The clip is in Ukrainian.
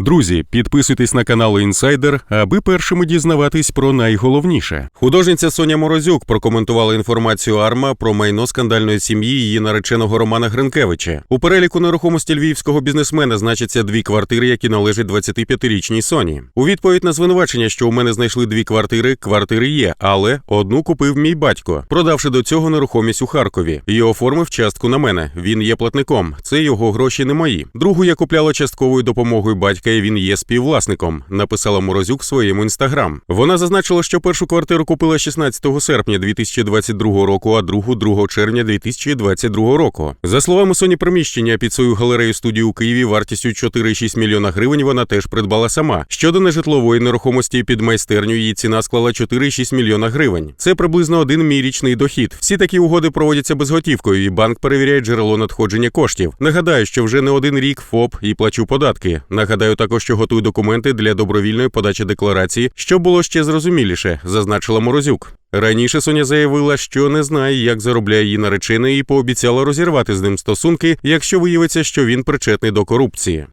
Друзі, підписуйтесь на канал Інсайдер, аби першими дізнаватись про найголовніше. Художниця Соня Морозюк прокоментувала інформацію Арма про майно скандальної сім'ї її нареченого Романа Гринкевича. У переліку нерухомості львівського бізнесмена значаться дві квартири, які належать 25-річній Соні. У відповідь на звинувачення, що у мене знайшли дві квартири, квартири є, але одну купив мій батько, продавши до цього нерухомість у Харкові. І оформив частку на мене. Він є платником. Це його гроші не мої. Другу я купляла частковою допомогою батька, і він є співвласником. Написала Морозюк в своєму інстаграм. Вона зазначила, що першу квартиру купила 16 серпня 2022 року, а другу 2 червня 2022 року. За словами Соні, приміщення під свою галерею студію у Києві вартістю 4,6 мільйона гривень вона теж придбала сама. Щодо нежитлової нерухомості під майстерню, її ціна склала 4,6 мільйона гривень. Це приблизно один мій річний дохід. Всі такі угоди проводяться безготівкою, і банк перевіряє джерело надходження коштів. Нагадаю, що вже не один рік ФОП і плачу податки. Нагадаю також, що готую документи для добровільної подачі декларації, що було ще зрозуміліше, зазначила Морозюк. Раніше Соня заявила, що не знає, як заробляє її наречений, і пообіцяла розірвати з ним стосунки, якщо виявиться, що він причетний до корупції.